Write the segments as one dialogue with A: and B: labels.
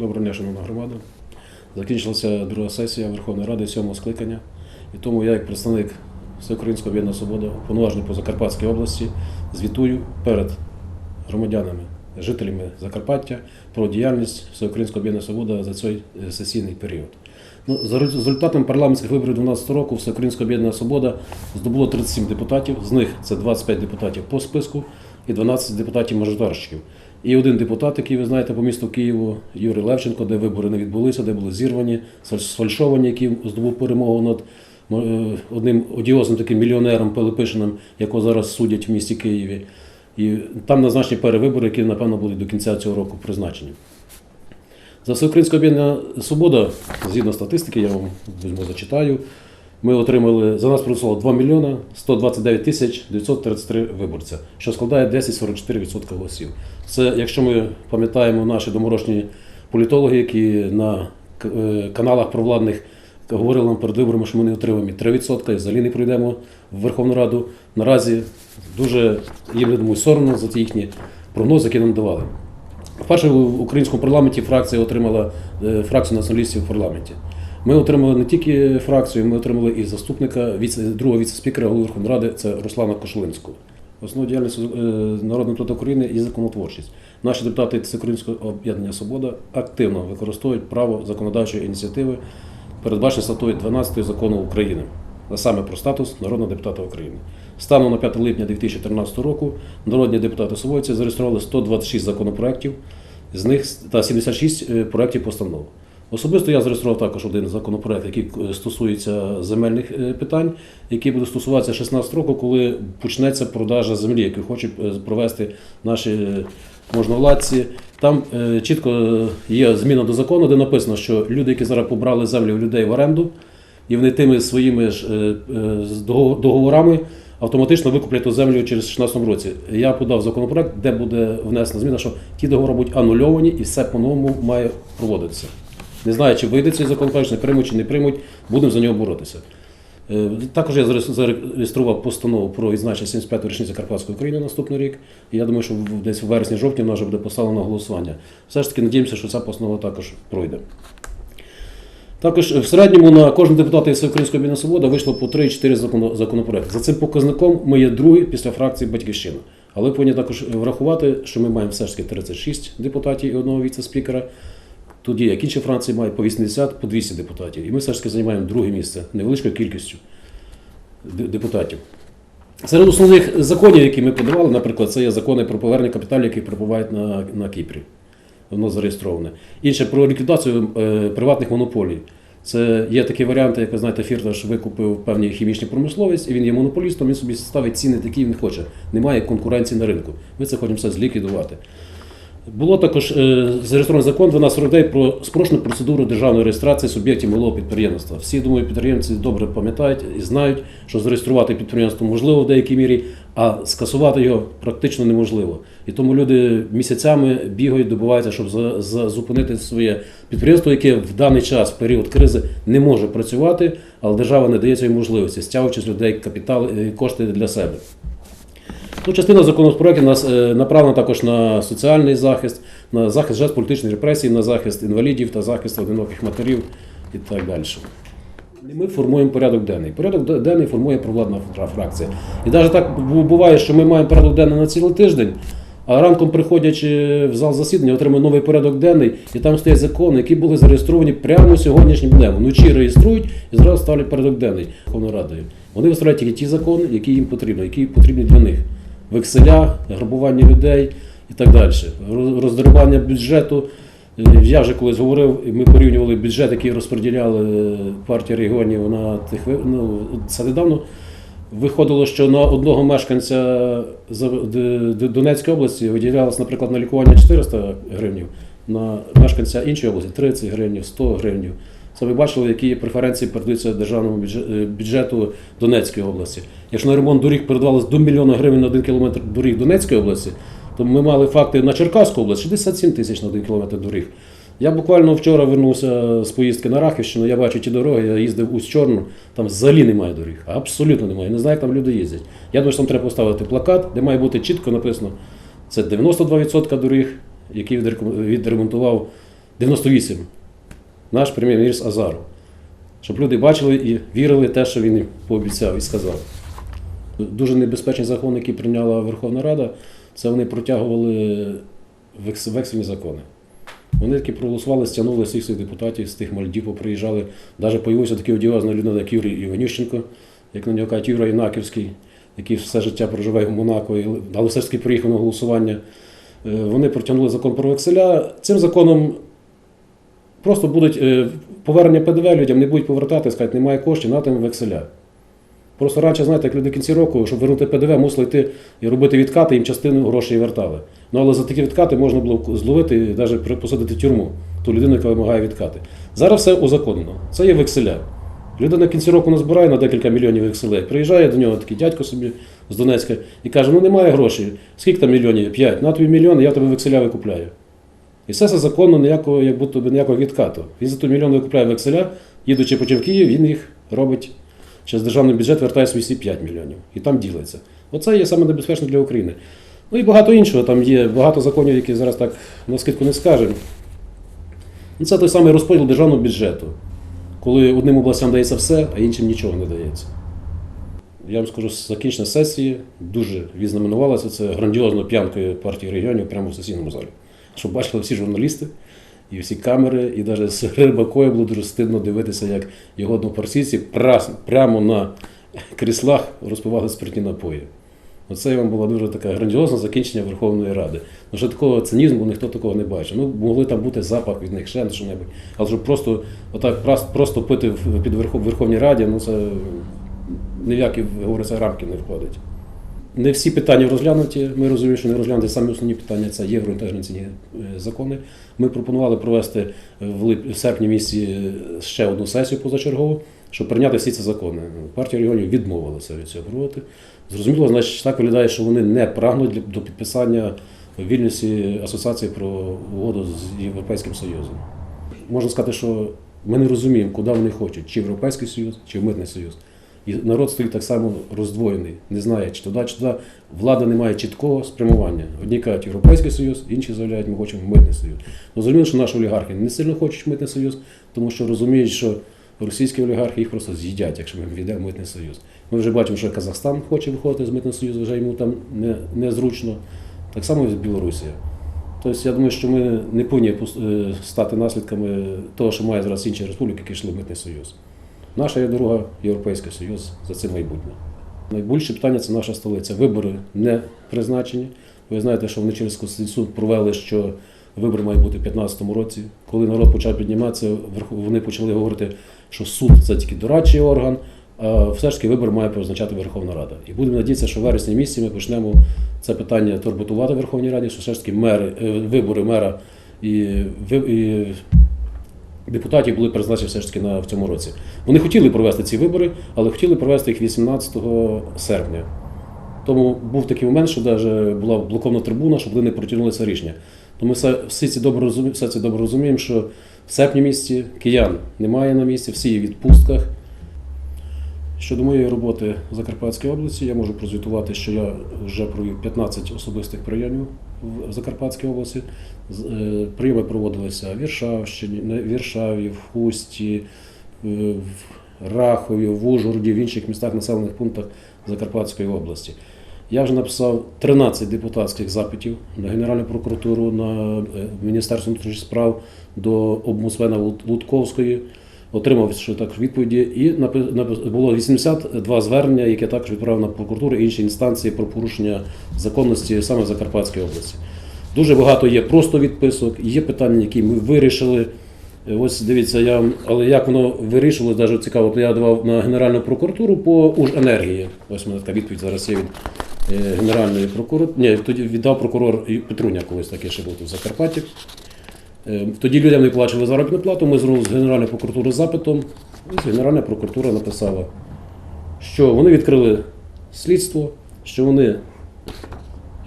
A: Доброго дня, шановна громада. Закінчилася друга сесія Верховної Ради сьомого скликання. І тому я, як представник Всеукраїнського об'єднання Свобода, уповноважений по Закарпатській області, звітую перед громадянами, жителями Закарпаття про діяльність Всеукраїнського об'єднання Свобода за цей е, сесійний період. Ну, за рез- результатом парламентських виборів 2012 року Всеукраїнське об'єднання Свобода здобуло 37 депутатів, з них це 25 депутатів по списку і 12 депутатів-мажоритарщиків. І один депутат, який ви знаєте по місту Києву, Юрій Левченко, де вибори не відбулися, де були зірвані, сфальшовані, який здобув перемогу над е, одним одіозним таким мільйонером Пилипишиним, якого зараз судять в місті Києві. І там назначені перевибори, які, напевно, будуть до кінця цього року призначені. За Всеукраїнське об'єднання Свобода, згідно статистики, я вам зачитаю. Ми отримали, за нас проголосувало 2 мільйона 129 тисяч 933 виборця, що складає 10,44% голосів. Це, якщо ми пам'ятаємо наші доморошні політологи, які на е, каналах провладних говорили нам перед виборами, що ми не отримаємо 3% і взагалі не пройдемо в Верховну Раду. Наразі дуже їм я думаю, соромно за ті їхні прогнози, які нам давали. Вперше в українському парламенті фракція отримала е, фракцію націоналістів в парламенті. Ми отримали не тільки фракцію, ми отримали і заступника віце, другого віце-спікера голови Верховної Ради, це Руслана Кошелинського. Основна діяльність е, народного депутата України є законотворчість. Наші депутати Всеукраїнського об'єднання Свобода активно використовують право законодавчої ініціативи, передбачене статтею 12 закону України, а саме про статус народного депутата України. Станом на 5 липня 2013 року народні депутати Совойці зареєстрували 126 законопроєктів, з них та 76 е, проєктів постанов. Особисто я зареєстрував також один законопроект, який е, стосується земельних е, питань, який буде стосуватися 16 року, коли почнеться продажа землі, яку хочуть е, провести наші можновладці. Там чітко є зміна до закону, де написано, що люди, які зараз побрали землю людей в оренду, і вони тими своїми ж договорами автоматично викуплять ту землю через 16 році. Я подав законопроект, де буде внесена зміна, що ті договори будуть анульовані і все по-новому має проводитися. Не знаю, чи вийде цей законопроект, не приймуть, чи не приймуть, будемо за нього боротися. Е, Також я зареєстрував постанову про відзначення 75-ї річниці Карпатської України наступний рік. І я думаю, що десь в вересні-жовтні вона вже буде поставлена на голосування. Все ж таки надіємося, що ця постанова також пройде. Також в середньому на кожен депутат із Всеукраїнського об'єднання Свобода вийшло по 3-4 законопроекти. За цим показником ми є другий після фракції Батьківщина. Але повинні також врахувати, що ми маємо все ж таки 36 депутатів і одного віце-спікера. Тоді як інші фракції мають по 80, по 200 депутатів. І ми все ж таки займаємо друге місце невеличкою кількістю депутатів. Серед основних законів, які ми подавали, наприклад, це є закони про повернення капіталів, які перебувають на, на Кіпрі. Воно зареєстроване. Інше про ліквідацію е, приватних монополій. Це є такі варіанти, як ви знаєте, Фірташ викупив певні хімічні промисловість, і він є монополістом, він собі ставить ціни такі, він хоче. Немає конкуренції на ринку. Ми це хочемо все зліквідувати. Було також е, зареєстрований закон 1249 про спрощену процедуру державної реєстрації суб'єктів малого підприємництва. Всі, думаю, підприємці добре пам'ятають і знають, що зареєструвати підприємство можливо в деякій мірі, а скасувати його практично неможливо. І тому люди місяцями бігають, добиваються, щоб зупинити своє підприємство, яке в даний час, в період кризи, не може працювати, але держава не дає цієї можливості, стягуючи з людей капітал і кошти для себе. Ну, частина законопроектів нас е, направлена також на соціальний захист, на захист жертв політичної репресії, на захист інвалідів та захист одиноких матерів і так далі. Ми формуємо порядок денний. Порядок денний формує провладна фракція. І навіть так буває, що ми маємо порядок денний на цілий тиждень, а ранком, приходячи в зал засідання, отримуємо новий порядок денний, і там стоять закони, які були зареєстровані прямо сьогоднішнім днем. Вночі реєструють і зразу ставлять порядок денний Верховною Радою. Вони виставляють тільки ті закони, які їм потрібні, які потрібні для них. Векселя, грабування людей і так далі. Роз- Роздарування бюджету. Е, Я вже колись говорив, ми порівнювали бюджет, який розподіляли е, партія регіонів на тих ну, це недавно. Виходило, що на одного мешканця Донецької області виділялось, наприклад, на лікування 400 гривнів, на мешканця іншої області 30 гривнів, 100 гривнів. Це ви бачили, які преференції передаються державному е, бюджету Донецької області. Якщо на ремонт доріг передавалось до мільйона гривень на один кілометр доріг Донецької області, то ми мали факти на Черкаську область 67 тисяч на один кілометр доріг. Я буквально вчора вернувся з поїздки на Рахівщину, я бачу ті дороги, я їздив у Чорну, там взагалі немає доріг. Абсолютно немає. Не знаю, як там люди їздять. Я думаю, що там треба поставити плакат, де має бути чітко написано, це 92% доріг, які відремонтував 98. Наш прем'єр-міністр Азаров. Щоб люди бачили і вірили в те, що він пообіцяв і сказав. Дуже небезпечний закон, який прийняла Верховна Рада, це вони протягували вексельні закони. Вони таки проголосували, стягнули всіх своїх депутатів з тих Мальдів, приїжджали. Навіть появився такий одіозна людина, як Юрій Іванющенко, як на нього кажуть, Юра Інаківський, який все життя проживає в Монако, але все ж таки приїхав на голосування. Е, Вони протягнули закон про векселя. Цим законом просто будуть е, повернення ПДВ людям не будуть повертати, скажуть, немає коштів, на тим векселя. Просто раніше, знаєте, як люди в кінці року, щоб вернути ПДВ, мусили йти і робити відкати, їм частину грошей вертали. Ну але за такі відкати можна було зловити і навіть посадити тюрму ту людину, яка вимагає відкати. Зараз все узаконено. Це є векселя. Людина в кінці року назбирає на декілька мільйонів векселей. Приїжджає до нього такий дядько собі з Донецька і каже: ну немає грошей. Скільки там мільйонів? П'ять. На тобі мільйон, я тебе векселя викупляю. І все це законно, ніякого, як будто би ніякого відкату. Він за той мільйон викупляє векселя, їдучи потім в Київ, він їх робить через державний бюджет, вертає свої всі 5 мільйонів. І там ділиться. Оце є саме небезпечно для України. Ну і багато іншого. Там є багато законів, які зараз так на скидку не скажемо. Ну, Це той самий розподіл державного бюджету, коли одним областям дається все, а іншим нічого не дається. Я вам скажу, закінчення сесії дуже відзнаменувалося це грандіозною п'янкою партії регіонів прямо в сесійному залі. Щоб бачили всі журналісти і всі камери, і навіть з Рибакою було дуже стидно дивитися, як його однопартійці прас- прямо на кріслах розпивали спиртні напої. Оце вам було дуже таке грандіозне закінчення Верховної Ради. Ну, що такого цинізму ніхто такого не бачив. Ну, могли там бути запах від них, ще що небудь. Але щоб просто отак просто пити в- під Верховній Раді, ну це ні в говориться рамки не входить. Не всі питання розглянуті. Ми розуміємо, що не розглянуті самі основні питання це євроінтеграційні е, закони. Ми пропонували провести в, лип... в серпні місяці ще одну сесію позачергову, щоб прийняти всі ці закони. Партія регіонів відмовилася від цього робити. Зрозуміло, значить, так виглядає, що вони не прагнуть до підписання в Вільнюсі асоціації про угоду з Європейським Союзом. Можна сказати, що ми не розуміємо, куди вони хочуть, чи Європейський Союз, чи Митний Союз. І народ стоїть так само роздвоєний, не знає, чи туди, чи туди. Влада не має чіткого спрямування. Одні кажуть Європейський Союз, інші заявляють, ми хочемо Митний Союз. Ну, що наші олігархи не сильно хочуть Митний Союз, тому що розуміють, що російські олігархи їх просто з'їдять, якщо ми війдемо в Митний Союз. Ми вже бачимо, що Казахстан хоче виходити з Митного Союзу, вже йому там не, незручно. Так само і Білорусія. Тобто я думаю, що ми не повинні е, стати наслідками того, що має зараз інші республіки, які йшли в Митний Союз. Наша є дорога Європейський Союз за це майбутнє. Найбільше питання це наша столиця. Вибори не призначені. Ви знаєте, що вони через суд провели, що вибори мають бути в 2015 році. Коли народ почав підніматися, вони почали говорити, що суд це тільки дорадчий орган, а все ж таки вибори має призначати Верховна Рада. І будемо надіятися, що в вересні місяці ми почнемо це питання турботувати в Верховній Раді, що все ж таки мери, е, вибори мера і депутатів були призначені все ж таки на в цьому році. Вони хотіли провести ці вибори, але хотіли провести їх 18 серпня. Тому був такий момент, що навіть була блокована трибуна, щоб вони не протягнули це рішення. Тому все, всі ці добре розумі, все це добре розуміємо, що в серпні місяці киян немає на місці, всі є в відпустках. Щодо моєї роботи в Закарпатській області, я можу прозвітувати, що я вже провів 15 особистих прийомів в Закарпатській області. Е, Прийоми проводилися в Віршавщині, Віршаві, в Хусті, е, в Рахові, в Ужгороді, в інших містах населених пунктах Закарпатської області. Я вже написав 13 депутатських запитів на Генеральну прокуратуру, на е, Міністерство внутрішніх справ до обмусвена Лутковської. Отримав що також відповіді, і було 82 звернення, які також відправив на прокуратуру і інші інстанції про порушення законності саме в Закарпатській області. Дуже багато є просто відписок, є питання, які ми вирішили. Ось дивіться, я але як воно вирішило, навіть цікаво, то я давав на Генеральну прокуратуру по Уженергії. Ось мене така відповідь зараз є від е, Генеральної прокуратури. Ні, тоді віддав прокурор Петруня колись таке ще був в Закарпатті. Е, Тоді людям не плачили заробітну плату. Ми зробили з Генеральної прокуратури запитом. Ось Генеральна прокуратура написала, що вони відкрили слідство, що вони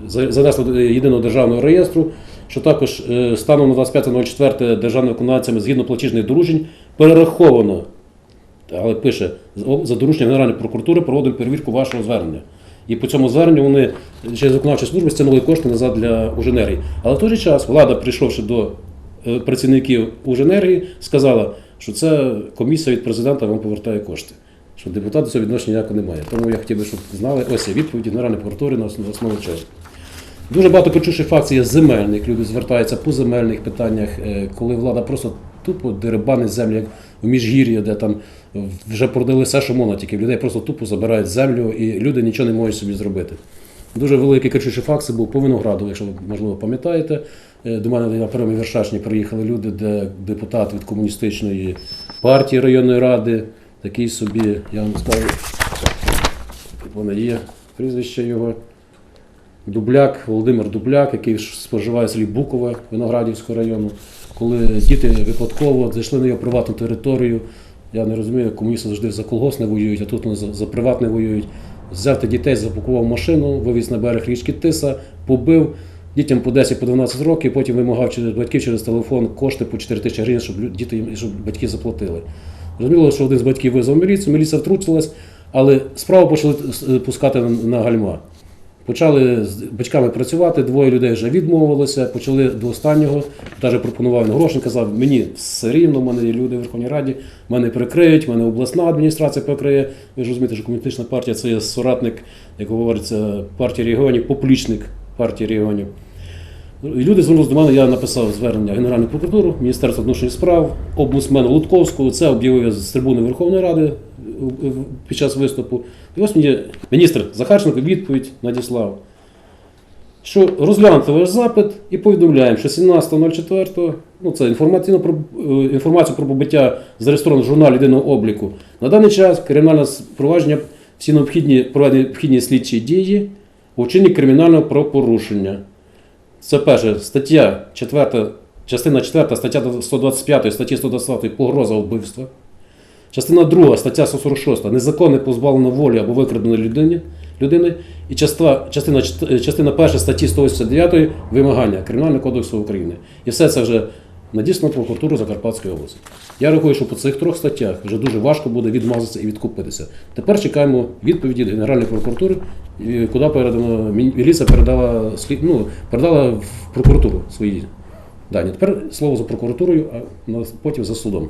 A: занесли єдиного державного реєстру, що також е, станом на 25.04 державними виконавцями згідно платіжних доручень перераховано, але пише за- дорученням Генеральної прокуратури проводимо перевірку вашого звернення. І по цьому зверненню вони через виконавчі служби стягнули кошти назад для Уженерії. Але в той же час влада, прийшовши до працівників Уженергії сказала, що це комісія від президента вам повертає кошти. Що депутат до цього відношення ніякого немає. Тому я хотів би, щоб знали, ось відповіді Генеральної прокуратури на основі чого. Дуже багато почувших факцій земельних. Люди звертаються по земельних питаннях, е, коли влада просто тупо деребанить землю, як в міжгір'я, де там вже продали все, що можна, тільки людей просто тупо забирають землю, і люди нічого не можуть собі зробити. Дуже великий кричущий факт це був по Винограду, якщо ви можливо пам'ятаєте. Е, До мене на прямій Вершачні приїхали люди, де депутат від комуністичної партії районної ради, такий собі, я вам скажу, воно є прізвище його. Дубляк, Володимир Дубляк, який споживає селі Букове Виноградівського району. Коли діти випадково зайшли на його приватну територію, я не розумію, комуністи завжди за колгосп не воюють, а тут вони за приватне воюють. Взяв тих дітей, запакував машину, вивіз на берег річки Тиса, побив. Дітям по 10 по 12 років, потім вимагав через батьків через телефон кошти по 4 тисячі гривень, щоб діти щоб батьки заплатили. Зрозуміло, що один з батьків визвав міліцію, міліція втрутилась, але справу почали е, пускати на гальма. Почали з батьками працювати, двоє людей вже відмовилося, почали до останнього. Навіть пропонував гроші, казав, мені все рівно, в мене є люди в Верховній Раді, мене прикриють, мене обласна адміністрація прикриє. Ви ж розумієте, що комуністична партія це є соратник, як говориться, партії регіонів, поплічник партії регіонів. І люди звернулися до мене, я написав звернення Генеральну прокуратуру, Міністерство внутрішніх справ, обмусмену Лутковського. Це об'явив з трибуни Верховної Ради е, е, під час виступу. І ось мені міністр Захарченко відповідь надіслав, що розглянути ваш запит і повідомляємо, що 17.04, ну це інформаційно про е, інформацію про побиття зареєстровано в єдиного обліку. На даний час кримінальне провадження всі необхідні проведені необхідні слідчі дії у вчиненні кримінального правопорушення. Це перше стаття 4, частина 4, стаття 125 статті 120 погроза вбивства. Частина 2, стаття 146 незаконне позбавлення волі або викрадення людини, людини. І частина, частина, частина 1 статті 189 вимагання Кримінального кодексу України. І все це вже надіслано прокуратуру Закарпатської області. Я рахую, що по цих трьох статтях вже дуже важко буде відмазатися і відкупитися. Тепер чекаємо відповіді від Генеральної прокуратури, куди передано мі- міліція передала ну, передала в прокуратуру свої дані. Тепер слово за прокуратурою, а потім за судом.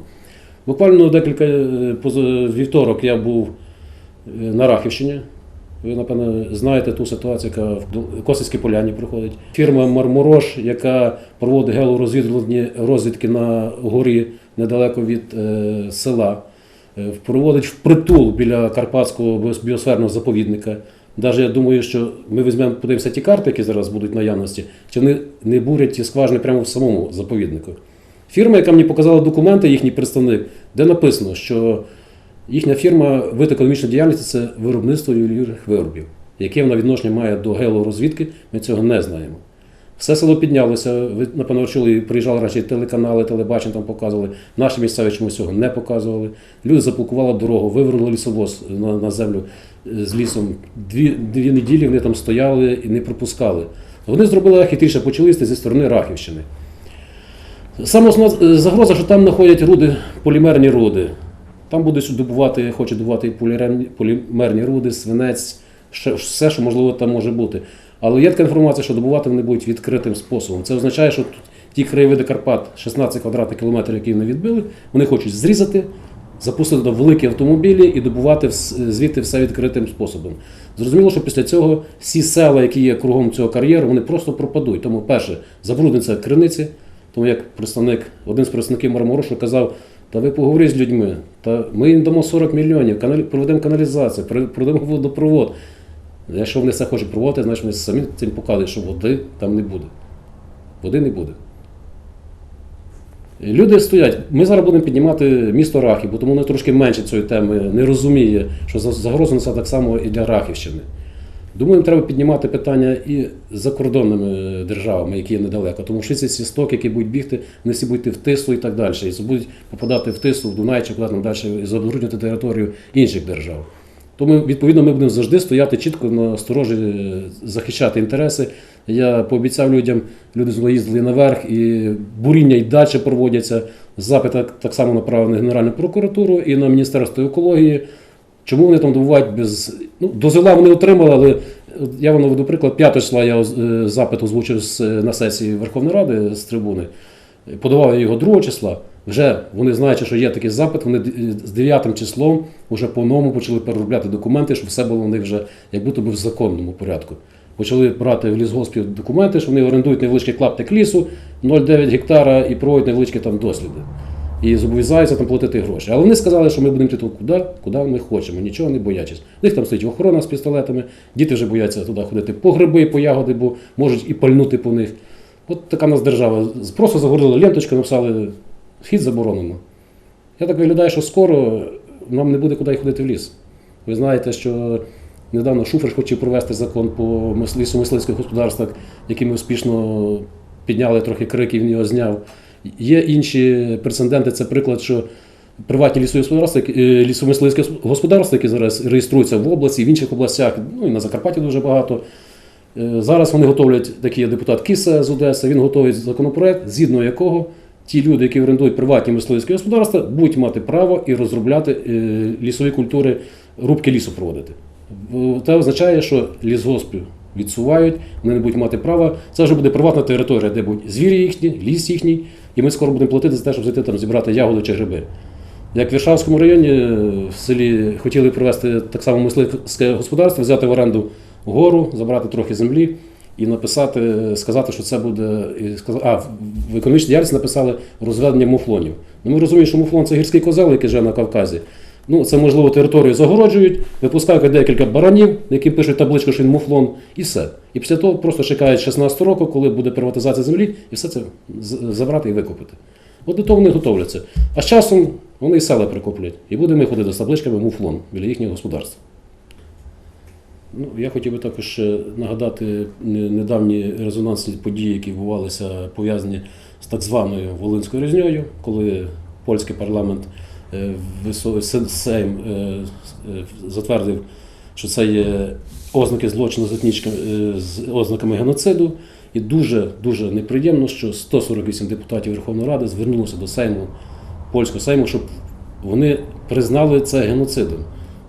A: Буквально декілька е, вівторок я був е, на Рахівщині. Ви, напевно, знаєте ту ситуацію, яка в Косівській поляні проходить. Фірма Марморош, яка проводить геологорозвідувальні розвідки на горі недалеко від е, села, е, проводить впритул біля Карпатського біосферного заповідника. Навіть я думаю, що ми візьмемо, подивимося ті карти, які зараз будуть наявності, чи вони не бурять ті скважини прямо в самому заповіднику. Фірма, яка мені показала документи, їхній представник, де написано, що їхня фірма вид економічної діяльності це виробництво ювелірних виробів. Яке вона відношення має до геологорозвідки, ми цього не знаємо. Все село піднялося. Ви, напевно, чули, приїжджали раніше телеканали, телебачення там показували. Наші місцеві чомусь цього не показували. Люди заблокували дорогу, вивернули лісовоз на, на землю е, з лісом. Дві, дві неділі вони там стояли і не пропускали. Вони зробили хитріше, почали лізти зі сторони Рахівщини. Саме е, загроза, що там знаходять руди, полімерні руди. Там будуть добувати, хочуть добувати полімерні руди, свинець, все, що можливо там може бути. Але є така інформація, що добувати вони будуть відкритим способом. Це означає, що тут ті краєвиди Карпат, 16 квадратних кілометрів, які вони відбили, вони хочуть зрізати, запустити туди великі автомобілі і добувати звідти все відкритим способом. Зрозуміло, що після цього всі села, які є кругом цього кар'єру, вони просто пропадуть. Тому, перше, забрудниться криниці. Тому як представник, один з представників Марморошу казав, та ви поговоріть з людьми, та ми їм дамо 40 мільйонів, проведемо каналізацію, проведемо водопровод. Якщо вони це хочуть проводити, значить вони самі цим показують, що води там не буде. Води не буде. Люди стоять. Ми зараз будемо піднімати місто Рахів, бо тому вони трошки менше цієї теми не розуміє, що за- загроза несе так само і для Рахівщини. Думаю, треба піднімати питання і за кордонними державами, які є недалеко. Тому що ці всі стоки, які будуть бігти, вони всі будуть в Тису і так далі. І будуть попадати в Тису, в Дунай чи куди далі і забруднювати територію інших держав. Тому, відповідно, ми будемо завжди стояти чітко на сторожі, е, захищати інтереси. Я пообіцяв людям, люди знову їздили наверх, і буріння й далі проводяться. Запит так, само направлений в Генеральну прокуратуру і на Міністерство екології. Чому вони там добувають без. Ну, дозвола вони отримали, але я вам наведу приклад, 5 числа я е, запит озвучив на сесії Верховної Ради з трибуни. подавав я його 2 числа. Вже вони знаючи, що є такий запит, вони з 9 числом вже по-новому почали переробляти документи, щоб все було у них вже як будто би в законному порядку. Почали брати в лісгоспів документи, що вони орендують невеличкий клаптик лісу 0,9 гектара і проводять невеличкі там досліди. І зобов'язаються там платити гроші. Але вони сказали, що ми будемо йти туди, куди ми хочемо, нічого не боячись. У них там стоїть охорона з пістолетами, діти вже бояться туди ходити по гриби, по ягоди, бо можуть і пальнути по них. От така в нас держава. Просто загородили ленточку, написали вхід заборонено. Я так виглядаю, що скоро нам не буде куди ходити в ліс. Ви знаєте, що недавно Шуфрич хотів провести закон по мис- лісомисливських господарствах, які ми успішно підняли трохи крики, він його зняв. Є інші прецеденти, це приклад, що приватні лісові господарства, е, лісомисливські господарства, які зараз реєструються в області, в інших областях, ну і на Закарпатті дуже багато. Е, Зараз вони готовлять такий депутат Кіса з Одеси. Він готовить законопроект, згідно якого ті люди, які орендують приватні мисливські господарства, будуть мати право і розробляти е, лісові культури, рубки лісу проводити. Це означає, що лісгоспи відсувають, вони не будуть мати права. Це вже буде приватна територія, де будуть звірі їхні, ліс їхній, і ми скоро будемо платити за те, щоб зайти там зібрати ягоди чи гриби. Як в Віршавському районі е, в селі хотіли провести так само мисливське господарство, взяти в оренду гору, забрати трохи землі і написати, сказати, що це буде. А, в економічній діяльності написали розведення муфлонів. Ну, ми розуміємо, що муфлон це гірський козел, який живе на Кавказі. Ну, це можливо територію загороджують, випускають декілька баранів, які пишуть табличку, що він муфлон, і все. І після того просто чекають 16 року, коли буде приватизація землі, і все це забрати і викупити. От до того вони готовляться. А з часом вони і села прикуплять. І будемо ходити з табличками муфлон біля їхнього господарства. Ну, я хотів би також нагадати недавні резонансні події, які відбувалися пов'язані з так званою Волинською різньою, коли польський парламент е, Сейм е, е, затвердив, що це є ознаки злочину з, е, з ознаками геноциду. І дуже дуже неприємно, що 148 депутатів Верховної Ради звернулося до Сейму, польського Сейму, щоб вони признали це геноцидом.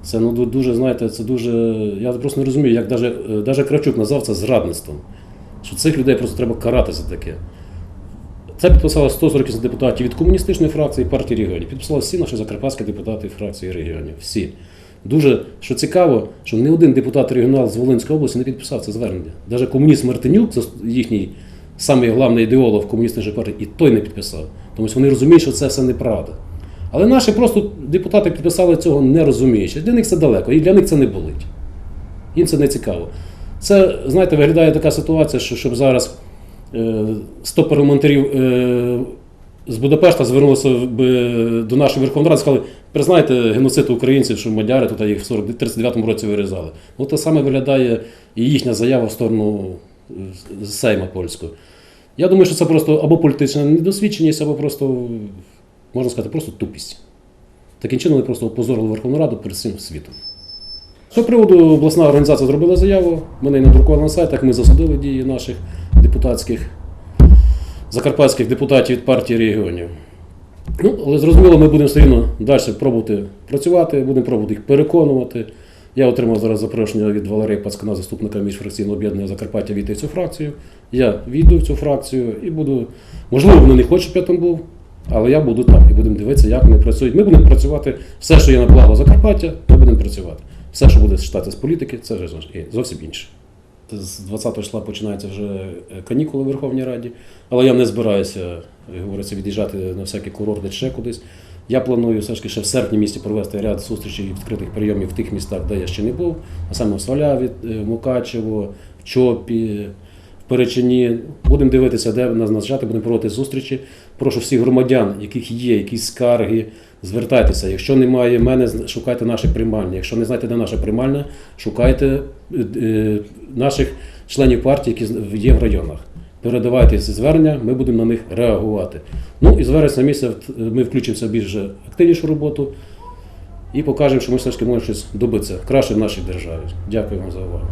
A: Це ну дуже, знаєте, це дуже. Я просто не розумію, як навіть Кравчук назвав це зрадництвом. Що цих людей просто треба карати за таке. Це підписало 140 депутатів від комуністичної фракції партії регіонів. Підписали всі наші закарпатські депутати фракції регіонів. Всі. Дуже що цікаво, що ні один депутат регіонал з Волинської області не підписав це звернення. Навіть комуніст Мартинюк, їхній самий головний ідеолог комуністичної партії, і той не підписав. Тому що вони розуміють, що це все неправда. Але наші просто депутати підписали цього не розуміючи. Для них це далеко, і для них це не болить. Їм це не цікаво. Це, знаєте, виглядає така ситуація, що щоб зараз 100 парламентарів е, з Будапешта звернулися до нашої Верховної Ради і сказали, признайте геноцид українців, що мадяри тут їх в 40 39-му році вирізали. Ну, те саме виглядає і їхня заява в сторону е, Сейма польського. Я думаю, що це просто або політична недосвідченість, або просто, можна сказати, просто тупість. Таким чином вони просто опозорили Верховну Раду перед всім світом. З цього приводу обласна організація зробила заяву, ми неї надрукували на сайтах, ми засудили дії наших депутатських, закарпатських депутатів від партії регіонів. Ну, але зрозуміло, ми будемо все рівно далі пробувати працювати, будемо пробувати їх переконувати. Я отримав зараз запрошення від Валерія Пацкана, заступника міжфракційного об'єднання Закарпаття, війти в цю фракцію. Я війду в цю фракцію і буду. Можливо, вони не хочуть, щоб я там був, але я буду там і будемо дивитися, як вони працюють. Ми будемо працювати все, що є на благо Закарпаття, ми будемо працювати. Все, що буде читати з політики, це вже зовсім інше. З 20 числа починаються вже е, канікули в Верховній Раді, але я не збираюся, говориться, від'їжджати на всякі курорти ще кудись. Я планую все ж таки ще в серпні місті провести ряд зустрічей і відкритих прийомів в тих містах, де я ще не був, а саме в Сваляві, е, Мукачево, в Чопі, в Перечині. Будемо дивитися, де нас назначати, будемо проводити зустрічі. Прошу всіх громадян, яких є якісь скарги, звертайтеся. Якщо немає мене, шукайте наше приймальне. Якщо не знаєте, де наша приймальня, шукайте е, е, наших членів партії, які є в районах. Передавайте ці звернення, ми будемо на них реагувати. Ну і з вересня місяця е, ми включимося в більш активнішу роботу і покажемо, що ми все ж таки можемо щось добитися краще в нашій державі. Дякую вам за увагу.